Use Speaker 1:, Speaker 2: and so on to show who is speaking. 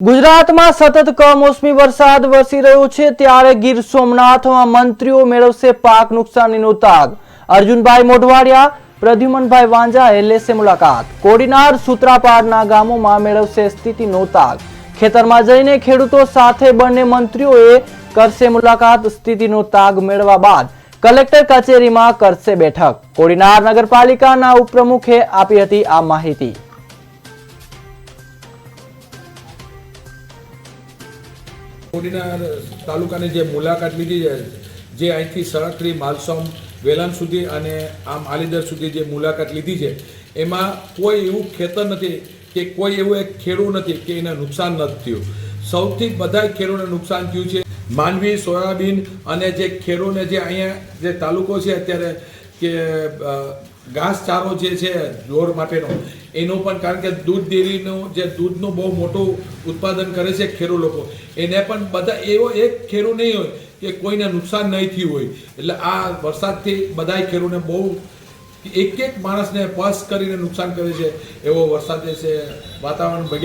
Speaker 1: ગુજરાતમાં સતત કમોસમી વરસાદ વરસી રહ્યો છે, ત્યારે ગીર સોમનાથમાં મંત્રીઓ મેળવશે પાક નુકસાનીનો તાગ. અર્જુનભાઈ મોઢવાડિયા, પ્રદ્યુમનભાઈ વાંજાએ લેશે મુલાકાત. કોડીનાર, સૂત્રાપાડના ગામોમાં મેળવશે સ્થિતિનો તાગ. ખેતરમાં જઈને ખેડૂતો સાથે બંને મંત્રીઓએ કરશે મુલાકાત, સ્થિતિનો તાગ મેળવા બાદ. કલેક્ટર કચેરીમાં કરશે બેઠક. કોડીનાર નગરપાલિકાના ઉપપ્રમુખે આપી હતી આ માહિતી.
Speaker 2: કોડીનાર તાલુકાની જે મુલાકાત લીધી છે, જે અહીંથી સળકરી માલસોમ વેલાન સુધી અને આમ આલીદર સુધી જે મુલાકાત લીધી છે, એમાં કોઈ એવું ખેતર નથી કે કોઈ એવું એક ખેડૂત નથી કે એને નુકસાન નથી થયું. સૌથી બધા ખેડૂતને નુકસાન થયું છે. માંડવી સોયાબીન અને જે ખેડૂતને જે અહીંયા જે તાલુકો છે, અત્યારે કે ઘાસચારો જે છે ઢોર માટેનો, એનું પણ કારણ કે દૂધ ડેરીનું જે દૂધનું બહુ મોટું ઉત્પાદન કરે છે ખેરુ લોકો, એને પણ બધા, એવો એક ખેડૂ નહીં હોય કે કોઈને નુકસાન નહીં થયું હોય. એટલે આ વરસાદથી બધાય ખેરુને બહુ એક એક માણસને પસ કરીને નુકસાન કરે છે, એવો વરસાદ જે છે, વાતાવરણ